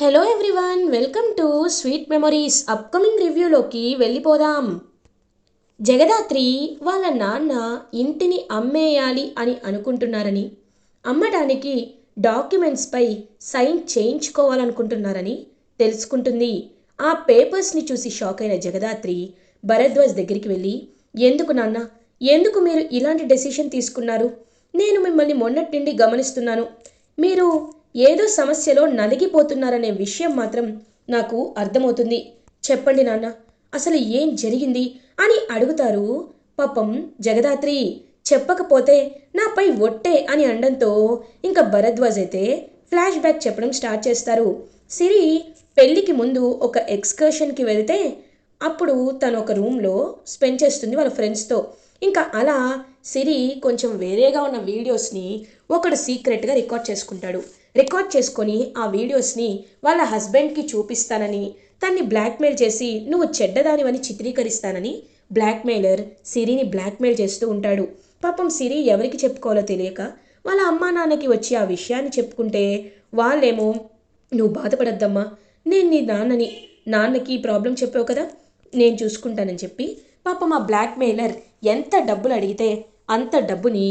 Hello everyone welcome to sweet memories upcoming రివ్యూలోకి వెళ్ళిపోదాం. జగదాత్రి వాళ్ళ నాన్న ఇంటిని అమ్మేయాలి అని అనుకుంటున్నారని అమ్మడానికి డాక్యుమెంట్స్పై సైన్ చేయించుకోవాలనుకుంటున్నారని తెలుసుకుంటుంది. ఆ పేపర్స్ని చూసి షాక్ అయిన జగదాత్రి భరద్వాజ్ దగ్గరికి వెళ్ళి ఎందుకు నాన్న? ఎందుకు మీరు ఇలాంటి డెసిషన్ తీసుకున్నారు? నేను మిమ్మల్ని మొన్నటి నుండి గమనిస్తున్నాను. మీరు ఏదో సమస్యలో నలిగిపోతున్నారనే విషయం మాత్రం నాకు అర్థమవుతుంది. చెప్పండి నాన్న అసలు ఏం జరిగింది అని అడుగుతారు పాపం జగదాత్రి. చెప్పకపోతే నాపై ఒట్టే అని అనడంతో ఇంకా భరద్వాజ్ అయితే ఫ్లాష్ బ్యాక్ చెప్పడం స్టార్ట్ చేస్తారు. సిరి పెళ్ళికి ముందు ఒక ఎక్స్కర్షన్కి వెళ్తే అప్పుడు తను ఒక రూమ్లో స్పెండ్ చేస్తుంది వాళ్ళ ఫ్రెండ్స్తో. ఇంకా అలా సిరి కొంచెం వేరేగా ఉన్న వీడియోస్ని ఒకడు సీక్రెట్గా రికార్డ్ చేసుకుంటాడు. రికార్డ్ చేసుకొని ఆ వీడియోస్ని వాళ్ళ హస్బెండ్కి చూపిస్తానని తన్ని బ్లాక్మెయిల్ చేసి నువ్వు చెడ్డదానివని చిత్రీకరిస్తానని బ్లాక్మెయిలర్ సిరిని బ్లాక్మెయిల్ చేస్తూ ఉంటాడు. పాపం సిరి ఎవరికి చెప్పుకోవాలో తెలియక వాళ్ళ అమ్మా నాన్నకి వచ్చి ఆ విషయాన్ని చెప్పుకుంటే వాళ్ళేమో నువ్వు బాధపడద్దమ్మా నేను నీ నాన్నని నాన్నకి ఈ ప్రాబ్లం చెప్పావు కదా నేను చూసుకుంటానని చెప్పి పాపం ఆ బ్లాక్మెయిలర్ ఎంత డబ్బులు అడిగితే అంత డబ్బుని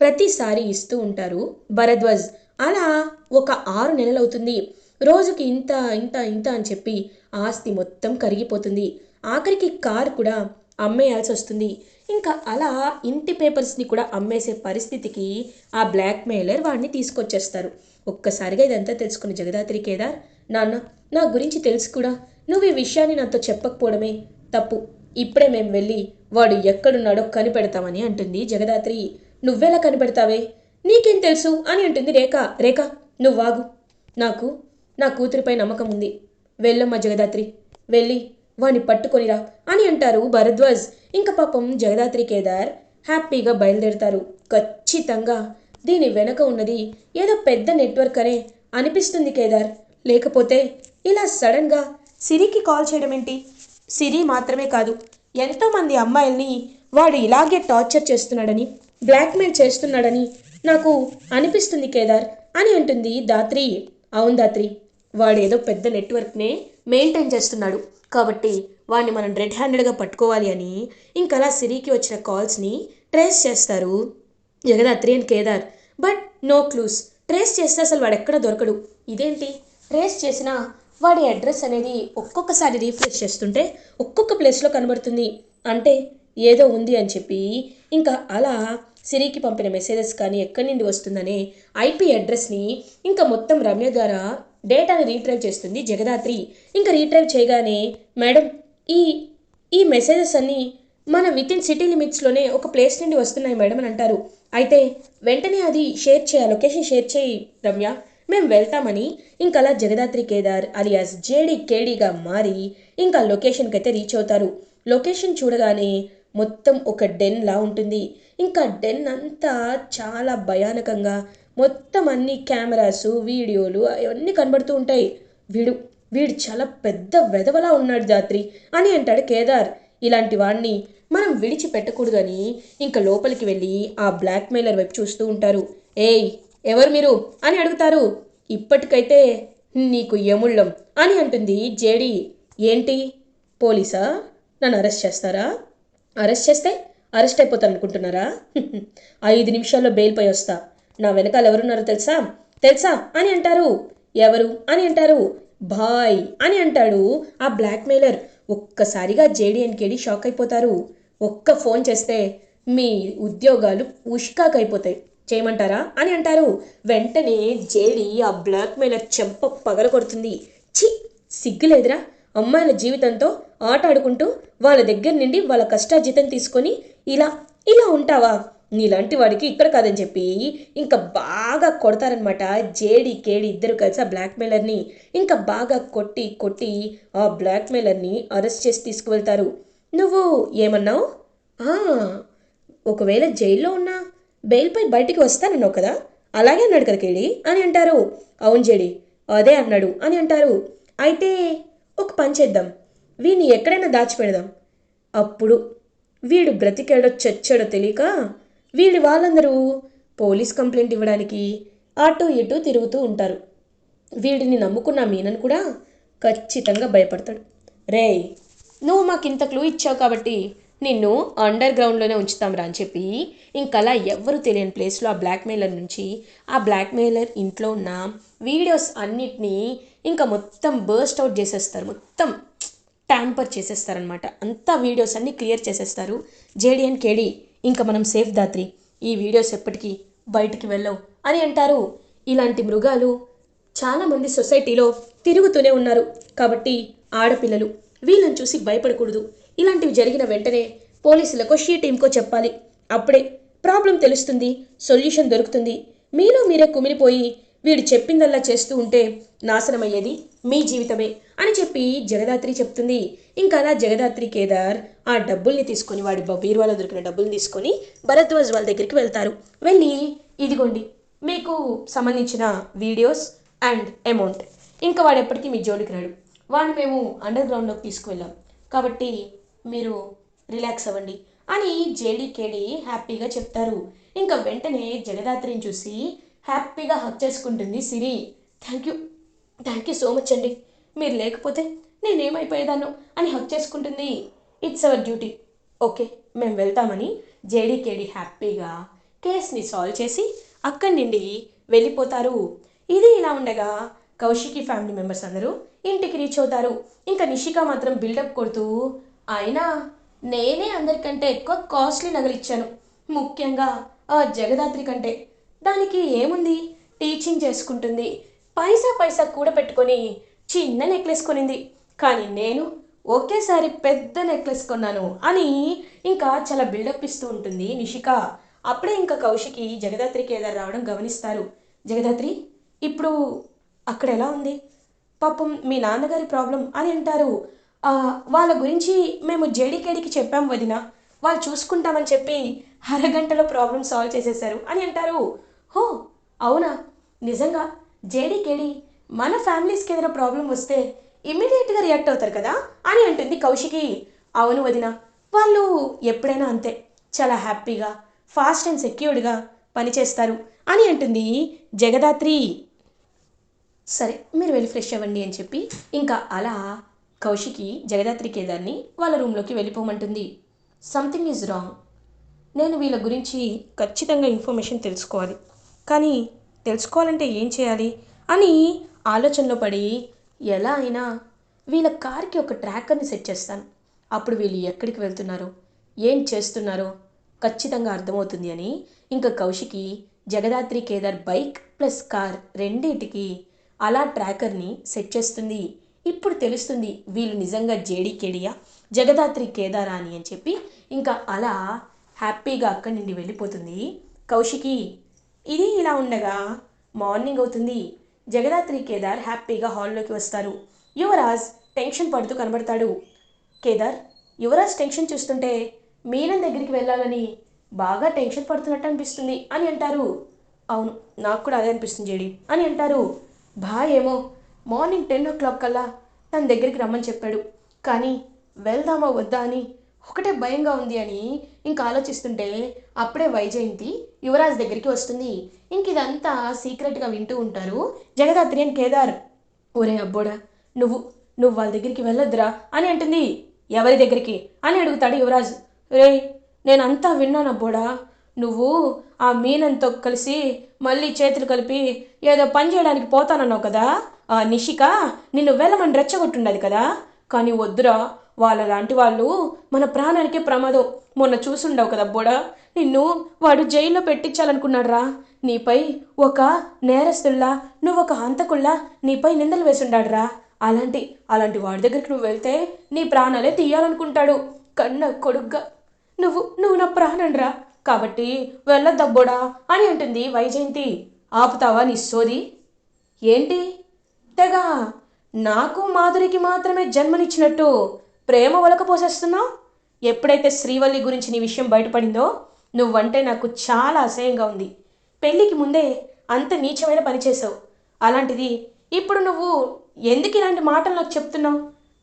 ప్రతిసారి ఇస్తూ ఉంటారు భరద్వాజ్. అలా ఒక ఆరు నెలలు అవుతుంది రోజుకి ఇంత ఇంత ఇంత అని చెప్పి ఆస్తి మొత్తం కరిగిపోతుంది. ఆఖరికి కారు కూడా అమ్మేయాల్సి వస్తుంది ఇంకా అలా ఇంటి పేపర్స్ని కూడా అమ్మేసే పరిస్థితికి ఆ బ్లాక్మెయిలర్ వాడిని తీసుకొచ్చేస్తారు. ఒక్కసారిగా ఇదంతా తెలుసుకున్న జగదాత్రి కేదార్ నాన్న నా గురించి తెలుసు కూడా. నువ్వు ఈ విషయాన్ని నాతో చెప్పకపోవడమే తప్పు. ఇప్పుడే మేము వెళ్ళి వాడు ఎక్కడున్నాడో కనిపెడతామని అంటుంది జగదాత్రి. నువ్వెలా కనిపెడతావే? నీకేం తెలుసు? అని అంటుంది రేఖ. రేఖ నువ్వు వాగు నాకు నా కూతురిపై నమ్మకం ఉంది. వెళ్ళమ్మా జగదాత్రి వెళ్ళి వాణ్ణి పట్టుకొనిరా అని అంటారు భరద్వాజ్. ఇంకా పాపం జగదాత్రి కేదార్ హ్యాపీగా బయలుదేరుతారు. ఖచ్చితంగా దీని వెనక ఉన్నది ఏదో పెద్ద నెట్వర్క్ అనే అనిపిస్తుంది కేదార్. లేకపోతే ఇలా సడన్గా సిరికి కాల్ చేయడం ఏంటి సిరి మాత్రమే కాదు ఎంతోమంది అమ్మాయిల్ని వాడు ఇలాగే టార్చర్ చేస్తున్నాడని బ్లాక్మెయిల్ చేస్తున్నాడని నాకు అనిపిస్తుంది కేదార్ అని అంటుంది దాత్రి. అవును దాత్రి వాడేదో పెద్ద నెట్వర్క్నే మెయింటైన్ చేస్తున్నాడు. కాబట్టి వాడిని మనం రెడ్ హ్యాండెడ్గా పట్టుకోవాలి అని ఇంకలా సిరికి వచ్చిన కాల్స్ని ట్రేస్ చేస్తారు. Jagadhatri and Kedar but no clues. Trace చేస్తే అసలు వాడు ఎక్కడ దొరకడు. ఇదేంటి? ట్రేస్ చేసిన వాడి అడ్రస్ అనేది ఒక్కొక్కసారి రీఫ్రెష్ చేస్తుంటే ఒక్కొక్క ప్లేస్లో కనబడుతుంది. అంటే ఏదో ఉంది అని చెప్పి. ఇంకా అలా సిరికి పంపిన మెసేజెస్ కానీ ఎక్కడి నుండి వస్తుందనే ఐపీ అడ్రస్ని ఇంకా మొత్తం రమ్య ద్వారా డేటాని రీట్రైవ్ చేస్తుంది జగదాత్రి. ఇంకా రీట్రైవ్ చేయగానే మేడం ఈ ఈ మెసేజెస్ అన్నీ మన విత్ ఇన్ సిటీ లిమిట్స్లోనే ఒక ప్లేస్ నుండి వస్తున్నాయి మేడం అని అంటారు. అయితే వెంటనే అది షేర్ చేయ లొకేషన్ షేర్ చేయి రమ్య. మేము వెళ్తామని ఇంకలా జగదాత్రి కేదార్ అలియాస్ జేడి కేడీగా మారి ఇంకా లొకేషన్కి అయితే రీచ్ అవుతారు. లొకేషన్ చూడగానే మొత్తం ఒక డెన్ లా ఉంటుంది. ఇంకా డెన్ అంతా చాలా భయానకంగా మొత్తం అన్ని కెమెరాసు వీడియోలు అవన్నీ కనబడుతూ ఉంటాయి. వీడు వీడు చాలా పెద్ద వెధవలా ఉన్నాడు దాత్రి అని అంటాడు కేదార్. ఇలాంటి వాడిని మనం విడిచిపెట్టకూడదు అని ఇంకా లోపలికి వెళ్ళి ఆ బ్లాక్మెయిలర్ వైపు చూస్తూ ఉంటారు. ఏయ్ ఎవరు మీరు? అని అడుగుతారు. ఇప్పటికైతే నీకు యముళ్ళం అని అంటుంది జేడి. ఏంటి? పోలీసా? నన్ను అరెస్ట్ చేస్తారా? అరెస్ట్ చేస్తే అరెస్ట్ అయిపోతాను అనుకుంటున్నారా ఐదు నిమిషాల్లో బెయిల్ పోయి వస్తా. నా వెనకాల ఎవరున్నారో తెలుసా? తెలుసా? అని అంటారు. ఎవరు? అని అంటారు. బాయ్ అని అంటాడు ఆ బ్లాక్మెయిలర్. ఒక్కసారిగా జేడి అని షాక్ అయిపోతారు. ఒక్క ఫోన్ చేస్తే మీ ఉద్యోగాలు ఉష్కాకైపోతాయి. చేయమంటారా? అని అంటారు. వెంటనే జేడి ఆ బ్లాక్మెయిలర్ చెంప పగల కొడుతుంది చి సిగ్గులేదురా. అమ్మాయిల జీవితంతో ఆట ఆడుకుంటూ వాళ్ళ దగ్గర నుండి వాళ్ళ కష్టార్జితం తీసుకొని ఇలా ఇలా ఉంటావా? నీలాంటి వాడికి ఇక్కడ కాదని చెప్పి ఇంకా బాగా కొడతారనమాట జేడి కేడి ఇద్దరు కలిసి ఆ బ్లాక్మెయిలర్ని. ఇంకా బాగా కొట్టి కొట్టి ఆ బ్లాక్మెయిలర్ని అరెస్ట్ చేసి తీసుకువెళ్తారు. నువ్వు ఏమన్నావు? ఒకవేళ జైల్లో ఉన్నా బెయిల్పై బయటికి వస్తానన్నావు కదా? అలాగే అన్నాడు కదా కేడి? అని అంటారు. అవును జేడి అదే అన్నాడు అని అంటారు. అయితే ఒక పని చేద్దాం. వీడిని ఎక్కడైనా దాచిపెడదాం. అప్పుడు వీడు బ్రతికాడో చచ్చాడో తెలియక వీడి వాళ్ళందరూ పోలీస్ కంప్లైంట్ ఇవ్వడానికి అటు ఇటు తిరుగుతూ ఉంటారు. వీడిని నమ్ముకున్న మీనన్ కూడా ఖచ్చితంగా భయపడతాడు. రే నువ్వు మాకు ఇంత క్లూ ఇచ్చావు కాబట్టి నిన్ను అండర్ గ్రౌండ్లోనే ఉంచుతాంరా అని చెప్పి ఇంకలా ఎవ్వరు తెలియని ప్లేస్లో ఆ బ్లాక్మెయిలర్ నుంచి ఆ బ్లాక్మెయిలర్ ఇంట్లో ఉన్న వీడియోస్ అన్నిటినీ ఇంకా మొత్తం బర్స్ట్ అవుట్ చేసేస్తారు. మొత్తం ట్యాంపర్ చేసేస్తారనమాట అంతా వీడియోస్ అన్నీ క్లియర్ చేసేస్తారు. జేడి అండ్ కేడి ఇంకా మనం సేఫ్ దాత్రి ఈ వీడియోస్ ఎప్పటికీ బయటికి వెళ్ళవు అని అంటారు. ఇలాంటి మృగాలు చాలామంది సొసైటీలో తిరుగుతూనే ఉన్నారు. కాబట్టి ఆడపిల్లలు వీళ్ళని చూసి భయపడకూడదు. ఇలాంటివి జరిగిన వెంటనే పోలీసులకో షీ టీంకో చెప్పాలి. అప్పుడే ప్రాబ్లం తెలుస్తుంది సొల్యూషన్ దొరుకుతుంది. మీలో మీరే కుమిలిపోయి వీడు చెప్పిందల్లా చేస్తూ ఉంటే నాశనమయ్యేది మీ జీవితమే అని చెప్పి జగదాత్రి చెప్తుంది. ఇంకా అలా జగదాత్రి కేదార్ ఆ డబ్బుల్ని తీసుకొని వాడి బీరువాలో దొరికిన డబ్బుల్ని తీసుకొని భరద్వాజ్ వాళ్ళ దగ్గరికి వెళ్తారు. వెళ్ళి ఇదిగోండి మీకు సంబంధించిన వీడియోస్ అండ్ అమౌంట్. ఇంకా వాడు ఎప్పటికీ మీ జోలికి రాడు. వాడిని మేము అండర్ గ్రౌండ్లోకి తీసుకువెళ్ళాం. కాబట్టి మీరు రిలాక్స్ అవ్వండి అని జేడీకేడి హ్యాపీగా చెప్తారు. ఇంకా వెంటనే జగదాత్రిని చూసి హ్యాపీగా హక్ చేసుకుంటుంది Siri. Thank you. Thank you so much అండి. మీరు లేకపోతే నేనేమైపోయేదాను అని హక్ చేసుకుంటుంది. ఇట్స్ అవర్ డ్యూటీ ఓకే మేము వెళ్తామని జేడీకేడి హ్యాపీగా కేస్ని సాల్వ్ చేసి అక్కడి నుండి వెళ్ళిపోతారు. ఇది ఇలా ఉండగా కౌశికి ఫ్యామిలీ మెంబర్స్ అందరూ ఇంటికి రీచ్ అవుతారు. ఇంకా నిషిక మాత్రం బిల్డప్ కొడుతూ అయినా నేనే అందరికంటే ఎక్కువ కాస్ట్లీ నగలు ఇచ్చాను. ముఖ్యంగా ఆ జగదాత్రి కంటే. దానికి ఏముంది? టీచింగ్ చేసుకుంటుంది. పైసా పైసా కూడా పెట్టుకొని చిన్న నెక్లెస్ కొనింది. కానీ నేను ఒకేసారి పెద్ద నెక్లెస్ కొన్నాను అని ఇంకా చాలా బిల్డప్ ఇస్తూ ఉంటుంది నిషిక. అప్పుడే ఇంకా కౌశికి జగదాత్రి కేదార్ రావడం గమనిస్తారు. జగదాత్రి ఇప్పుడు అక్కడ ఎలా ఉంది? పాపం మీ నాన్నగారి ప్రాబ్లం అని అంటారు. వాళ్ళ గురించి మేము జేడీకేడికి చెప్పాం వదిన. వాళ్ళు చూసుకుంటామని చెప్పి అరగంటలో ప్రాబ్లం సాల్వ్ చేసేసారు అని అంటారు. హో అవునా? నిజంగా జేడీకేడి మన ఫ్యామిలీస్కి ఏదైనా ప్రాబ్లం వస్తే ఇమ్మీడియట్గా రియాక్ట్ అవుతారు కదా అని అంటుంది కౌశికి. అవును వదిన వాళ్ళు ఎప్పుడైనా అంతే. చాలా హ్యాపీగా ఫాస్ట్ అండ్ సెక్యూర్డ్గా పనిచేస్తారు అని అంటుంది జగదాత్రి. సరే మీరు వెళ్ళి ఫ్రెష్ అవ్వండి అని చెప్పి ఇంకా అలా కౌశికి జగదాత్రి కేదార్ని వాళ్ళ రూమ్లోకి వెళ్ళిపోమంటుంది. సంథింగ్ ఈజ్ రాంగ్ నేను వీళ్ళ గురించి ఖచ్చితంగా ఇన్ఫర్మేషన్ తెలుసుకోవాలి. కానీ తెలుసుకోవాలంటే ఏం చేయాలి? అని ఆలోచనలో పడి ఎలా అయినా వీళ్ళ కార్కి ఒక ట్రాకర్ని సెట్ చేస్తాను. అప్పుడు వీళ్ళు ఎక్కడికి వెళ్తున్నారో? ఏం చేస్తున్నారో? ఖచ్చితంగా అర్థమవుతుంది అని ఇంకా Kaushiki Jagadhatri Kedar bike plus car రెండింటికి అలా ట్రాకర్ని సెట్ చేస్తుంది. ఇప్పుడు తెలుస్తుంది వీళ్ళు నిజంగా జేడీ కేడియా జగదాత్రి కేదారా అని అని చెప్పి ఇంకా అలా హ్యాపీగా అక్కడి నుండి వెళ్ళిపోతుంది కౌశికి. ఇది ఇలా ఉండగా మార్నింగ్ అవుతుంది. జగదాత్రి కేదార్ హ్యాపీగా హాల్లోకి వస్తారు. యువరాజ్ టెన్షన్ పడుతూ కనబడతాడు. కేదార్ యువరాజ్ టెన్షన్ చూస్తుంటే మీనన్ దగ్గరికి వెళ్ళాలని బాగా టెన్షన్ పడుతున్నట్టు అనిపిస్తుంది అని అంటారు. అవును నాకు కూడా అదే అనిపిస్తుంది జేడి అని అంటారు. బా ఏమో మార్నింగ్ టెన్ ఓ క్లాక్ కల్లా తన దగ్గరికి రమ్మని చెప్పాడు. కానీ వెళ్దామా వద్దా అని ఒకటే భయంగా ఉంది అని ఇంకా ఆలోచిస్తుంటే అప్పుడే వైజయంతి యువరాజ్ దగ్గరికి వస్తుంది. ఇంక ఇదంతా సీక్రెట్గా వింటూ ఉంటారు జగదాత్రి అని కేదార్. ఒరే అబ్బోడా నువ్వు నువ్వు వాళ్ళ దగ్గరికి వెళ్ళొద్దురా అని అంటుంది. ఎవరి దగ్గరికి? అని అడుగుతాడు యువరాజ్. రే నేనంతా విన్నాను అబ్బోడా. నువ్వు ఆ మీనంతో కలిసి మళ్ళీ చేతులు కలిపి ఏదో పని చేయడానికి పోతానన్నావు కదా. ఆ నిషిక నిన్ను వెళ్ళమని రెచ్చగొట్టుండదు కదా. కానీ వద్దురా వాళ్ళ లాంటి వాళ్ళు మన ప్రాణానికే ప్రమాదం. మొన్న చూసుండవు కదా బోడా. నిన్ను వాడు జైల్లో పెట్టించాలనుకున్నాడురా. నీపై ఒక నేరస్తుల్లా నువ్వు ఒక హంతకుల్లా నీపై నిందలు వేసుండాడురా. అలాంటి అలాంటి వాడి దగ్గరికి నువ్వు వెళ్తే నీ ప్రాణాలే తీయాలనుకుంటాడు. కన్న కొడుగ్గా. నువ్వు నువ్వు నా ప్రాణంరా. కాబట్టి వెళ్ళొద్దబ్బోడా అని అంటుంది వైజయంతి. ఆపుతావా నీ సోది? ఏంటి? తెగ. నాకు మాధురికి మాత్రమే జన్మనిచ్చినట్టు. ప్రేమ వలక పోసేస్తున్నావు? ఎప్పుడైతే శ్రీవల్లి గురించి నీ విషయం బయటపడిందో నువ్వంటే నాకు చాలా అసహ్యంగా ఉంది. పెళ్ళికి ముందే అంత నీచమైన పని చేసావు అలాంటిది ఇప్పుడు నువ్వు ఎందుకు ఇలాంటి మాటలు నాకు చెప్తున్నావు?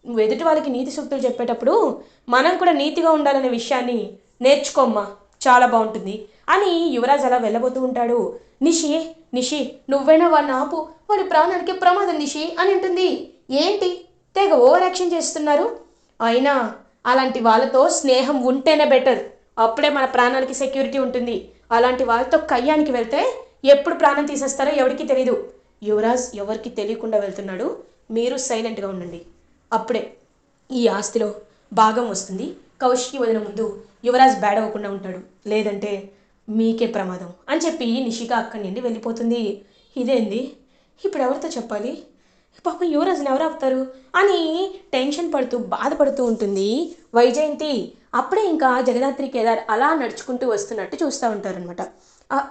నువ్వు ఎదుటి వాళ్ళకి నీతి సూక్తులు చెప్పేటప్పుడు మనం కూడా నీతిగా ఉండాలనే విషయాన్ని నేర్చుకోమ్మా. చాలా బాగుంటుంది. అని యువరాజ్ అలా వెళ్ళబోతూ ఉంటాడు. నిషి నిషి నువ్వైనా వాడిని ఆపు. వాడి ప్రాణానికి ప్రమాదం నిషి అని ఉంటుంది ఏంటి? తెగ ఓవర్ యాక్షన్ చేస్తున్నారు. అయినా అలాంటి వాళ్ళతో స్నేహం ఉంటేనే బెటర్ అప్పుడే మన ప్రాణానికి సెక్యూరిటీ ఉంటుంది. అలాంటి వాళ్ళతో కయ్యానికి వెళ్తే ఎప్పుడు ప్రాణం తీసేస్తారో ఎవరికి తెలియదు యువరాజ్ ఎవరికి తెలియకుండా వెళ్తున్నాడు. మీరు సైలెంట్గా ఉండండి. అప్పుడే ఈ ఆస్తిలో భాగం వస్తుంది. కౌశికి వదిన ముందు యువరాజ్ బ్యాడ్ అవ్వకుండా ఉంటాడు. లేదంటే మీకే ప్రమాదం అని చెప్పి నిషిక అక్కడి నుండి వెళ్ళిపోతుంది. ఇదేంది? ఇప్పుడు ఎవరితో చెప్పాలి? పాపం యువరాజుని ఎవరు అవుతారు అని టెన్షన్ పడుతూ బాధపడుతూ ఉంటుంది. వైజయంతి అప్పుడే ఇంకా జగదాత్రి కేదార్ అలా నడుచుకుంటూ వస్తున్నట్టు చూస్తూ ఉంటారనమాట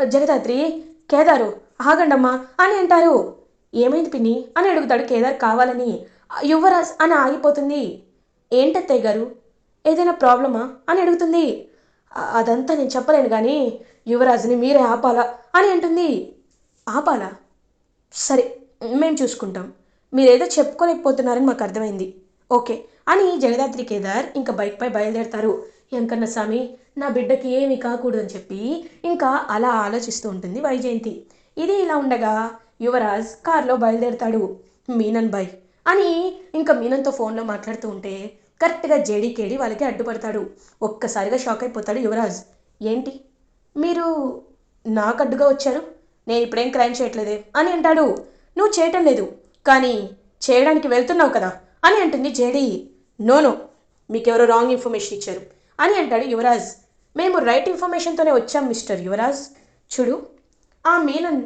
జగదాత్రి కేదారు ఆగండమ్మా అని అంటారు. ఏమైంది పిన్ని? అని అడుగుతాడు కేదార్. కావాలని యువరాజ్ అని ఆగిపోతుంది. ఏంటత్తయ్య గారు? ఏదైనా ప్రాబ్లమా? అని అడుగుతుంది. అదంతా నేను చెప్పలేను కానీ యువరాజుని మీరే ఆపాలా? అని అంటుంది. ఆపాలా? సరే మేము చూసుకుంటాం. మీరేదో చెప్పుకోలేకపోతున్నారని మాకు అర్థమైంది. ఓకే. అని జగదాత్రి కేదార్ ఇంకా బైక్పై బయలుదేరతారు. ఎంకన్న స్వామి నా బిడ్డకి ఏమీ కాకూడదని చెప్పి ఇంకా అలా ఆలోచిస్తూ ఉంటుంది వైజయంతి. ఇది ఇలా ఉండగా యువరాజ్ కారులో బయలుదేరతాడు. మీనన్ బాయ్ అని ఇంకా మీనన్తో ఫోన్లో మాట్లాడుతూ ఉంటే కరెక్ట్గా జేడీకేడి వాళ్ళకి అడ్డుపడతాడు. ఒక్కసారిగా షాక్ అయిపోతాడు యువరాజ్. ఏంటి? మీరు నాకు అడ్డుగా వచ్చారు? నేను ఇప్పుడేం క్రైమ్ చేయట్లేదే? అని అంటాడు. నువ్వు చేయటం లేదు. కానీ చేయడానికి వెళ్తున్నావు కదా? అని అంటుంది జేడి. నోనో మీకెవరో రాంగ్ ఇన్ఫర్మేషన్ ఇచ్చారు. అని అంటాడు యువరాజ్. మేము రైట్ ఇన్ఫర్మేషన్తోనే వచ్చాం మిస్టర్ యువరాజ్. చూడు ఆ మీనన్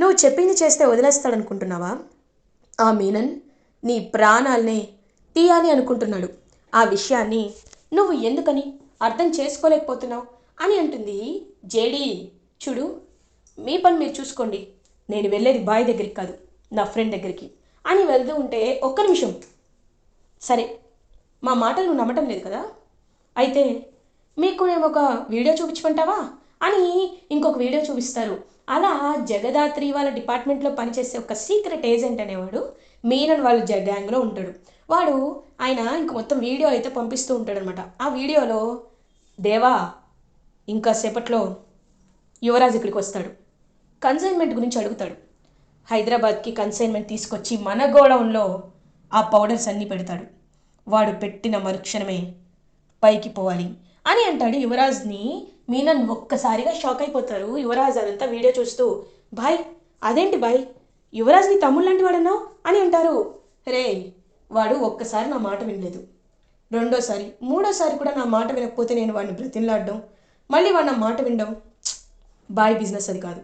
నువ్వు చెప్పింది చేస్తే వదిలేస్తాడనుకుంటున్నావా? ఆ మీనన్ నీ ప్రాణాల్నే తీయాలి అనుకుంటున్నాడు. ఆ విషయాన్ని నువ్వు ఎందుకని అర్థం చేసుకోలేకపోతున్నావు? అని అంటుంది జేడీ. చూడు మీ పని మీరు చూసుకోండి. నేను వెళ్ళేది బాయ్ దగ్గరికి కాదు. నా ఫ్రెండ్ దగ్గరికి. అని వెళ్తూ ఉంటే ఒక్క నిమిషం. సరే మా మాటలు నమ్మటం లేదు కదా? అయితే మీకు నేను ఒక వీడియో చూపించమంటావా అని ఇంకొక వీడియో చూపిస్తారు. అలా జగదాత్రి వాళ్ళ డిపార్ట్మెంట్లో పనిచేసే ఒక సీక్రెట్ ఏజెంట్ అనేవాడు మీనన్ వాళ్ళ జ గ్యాంగ్లో ఉంటాడు. వాడు ఆయన ఇంక మొత్తం వీడియో అయితే పంపిస్తూ ఉంటాడనమాట. ఆ వీడియోలో దేవా ఇంకా సేపట్లో యువరాజ్ ఇక్కడికి వస్తాడు. కన్సైన్మెంట్ గురించి అడుగుతాడు. హైదరాబాద్కి కన్సైన్మెంట్ తీసుకొచ్చి మన గోడౌన్లో ఆ పౌడర్స్ అన్నీ పెడతాడు. వాడు పెట్టిన మరుక్షణమే పైకి పోవాలి అని అంటాడు యువరాజ్ని. మీనన్ ఒక్కసారిగా షాక్ అయిపోతారు. యువరాజ్ అదంతా వీడియో చూస్తూ బాయ్ అదేంటి బాయ్? యువరాజ్ నీ తమ్ముడు లాంటి వాడన్నావు అని అంటారు. రే వాడు ఒక్కసారి నా మాట వినలేదు. రెండోసారి మూడోసారి కూడా నా మాట వినకపోతే నేను వాడిని బ్రతిన్లాడడం మళ్ళీ వాడు నా మాట వినడం బాయ్ బిజినెస్ అది కాదు.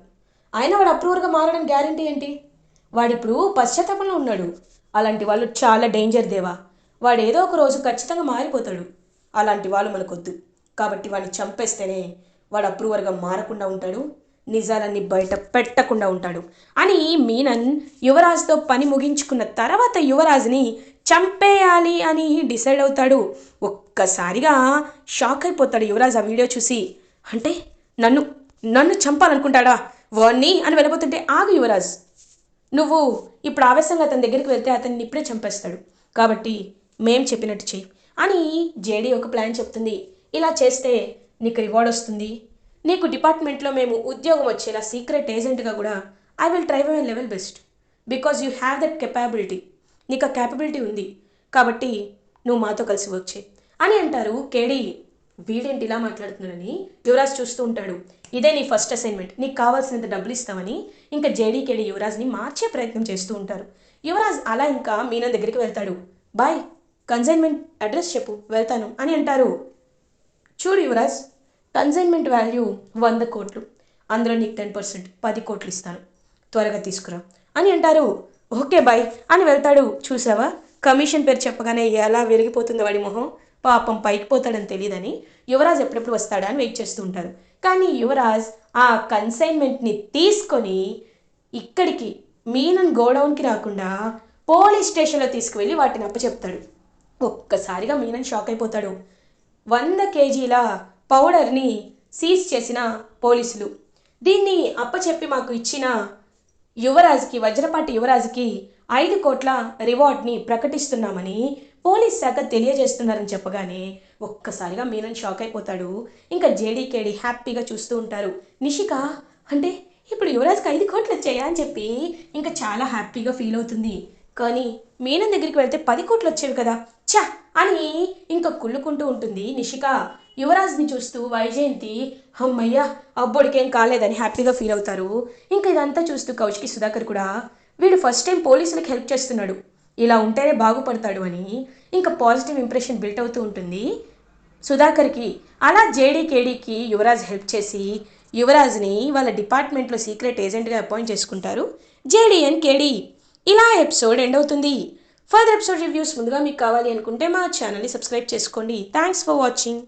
అయినా వాడు అప్రూవర్గా మారడం గ్యారంటీ ఏంటి? వాడిప్పుడు పశ్చాత్తాపంలో ఉన్నాడు. అలాంటి వాళ్ళు చాలా డేంజర్ దేవా. వాడు ఏదో ఒక రోజు ఖచ్చితంగా మారిపోతాడు. అలాంటి వాళ్ళు మనకొద్దు. కాబట్టి వాడిని చంపేస్తేనే వాడు అప్రూవర్గా మారకుండా ఉంటాడు. నిజాలన్నీ బయట పెట్టకుండా ఉంటాడు. అని మీనన్ యువరాజ్తో పని ముగించుకున్న తర్వాత యువరాజ్ని చంపేయాలి అని డిసైడ్ అవుతాడు. ఒక్కసారిగా షాక్ అయిపోతాడు యువరాజ్ ఆ వీడియో చూసి. అంటే నన్ను నన్ను చంపాలనుకుంటాడా? వాణ్ణి అని వెళ్ళబోతుంటే ఆగు యువరాజ్. నువ్వు ఇప్పుడు ఆవేశంగా అతని దగ్గరికి వెళ్తే అతన్ని ఇప్పుడే చంపేస్తాడు. కాబట్టి మేం చెప్పినట్టు చెయ్యి. అని జేడీ ఒక ప్లాన్ చెప్తుంది. ఇలా చేస్తే నీకు రివార్డ్ వస్తుంది. నీకు డిపార్ట్మెంట్లో మేము ఉద్యోగం వచ్చేలా సీక్రెట్ ఏజెంట్గా కూడా I will try my level best. Because you have that capability. నీకు ఆ క్యాపబిలిటీ ఉంది. కాబట్టి నువ్వు మాతో కలిసి వచ్చే అని అంటారు కేడీ. వీడేంటి ఇలా మాట్లాడుతున్నాడని యువరాజ్ చూస్తూ ఉంటాడు. ఇదే నీ ఫస్ట్ అసైన్మెంట్ నీకు కావాల్సినంత డబ్బులు ఇస్తామని ఇంకా జేడీకేడి యువరాజ్ని మార్చే ప్రయత్నం చేస్తూ ఉంటారు. యువరాజ్ అలా ఇంకా మీనా దగ్గరికి వెళ్తాడు. బాయ్ కన్సైన్మెంట్ అడ్రస్ చెప్పు వెళ్తాను అని అంటారు. చూడు యువరాజ్ కన్సైన్మెంట్ వాల్యూ వంద కోట్లు. అందులో నీకు టెన్ పర్సెంట్ పది కోట్లు ఇస్తాను. త్వరగా తీసుకురా అని అంటారు. ఓకే బాయ్ అని వెళ్తాడు. చూసావా? కమిషన్ పేరు చెప్పగానే ఎలా విరిగిపోతుందో వాడి మొహం. పాపం పైకి పోతాడని తెలియదని యువరాజ్ ఎప్పుడెప్పుడు వస్తాడా అని వెయిట్ చేస్తూ ఉంటారు. కానీ యువరాజ్ ఆ కన్సైన్మెంట్ని తీసుకొని ఇక్కడికి మీనన్ గోడౌన్కి రాకుండా పోలీస్ స్టేషన్లో తీసుకువెళ్ళి వాటిని అప్పచెప్తాడు. ఒక్కసారిగా మీనన్ షాక్ అయిపోతాడు. వంద కేజీల పౌడర్ని సీజ్ చేసిన పోలీసులు. దీన్ని అప్పచెప్పి మాకు ఇచ్చిన యువరాజుకి వజ్రపాటి యువరాజుకి ఐదు కోట్ల రివార్డ్ని ప్రకటిస్తున్నామని పోలీస్ శాఖ తెలియజేస్తున్నారని చెప్పగానే ఒక్కసారిగా మీనన్ షాక్ అయిపోతాడు. ఇంకా జేడీకేడి హ్యాపీగా చూస్తూ ఉంటారు. నిషిక అంటే ఇప్పుడు యువరాజ్కి ఐదు కోట్లు వచ్చాయా అని చెప్పి ఇంకా చాలా హ్యాపీగా ఫీల్ అవుతుంది. కానీ మీనన్ దగ్గరికి వెళ్తే పది కోట్లు వచ్చేవి కదా. చా అని ఇంకా కుళ్ళుకుంటూ ఉంటుంది నిషిక. యువరాజ్ని చూస్తూ వైజయంతి అమ్మయ్యా అబ్బోడికేం కాలేదని హ్యాపీగా ఫీల్ అవుతారు. ఇంకా ఇదంతా చూస్తూ కౌశికి సుధాకర్ కూడా వీడు ఫస్ట్ టైం పోలీసులకు హెల్ప్ చేస్తున్నాడు. ఇలా ఉంటేనే బాగుపడతాడు అని ఇంకా పాజిటివ్ ఇంప్రెషన్ బిల్ట్ అవుతూ ఉంటుంది. సుధాకర్కి అలా జేడీకేడీకి యువరాజ్ హెల్ప్ చేసి యువరాజ్ని వాళ్ళ డిపార్ట్మెంట్లో సీక్రెట్ ఏజెంట్గా అపాయింట్ చేసుకుంటారు. జేడీ అండ్ కేడీ ఇలా ఎపిసోడ్ ఎండ్ అవుతుంది. ఫర్దర్ ఎపిసోడ్ రివ్యూస్ ముందుగా మీకు కావాలి అనుకుంటే మా ఛానల్ని సబ్స్క్రైబ్ చేసుకోండి. Thanks for watching.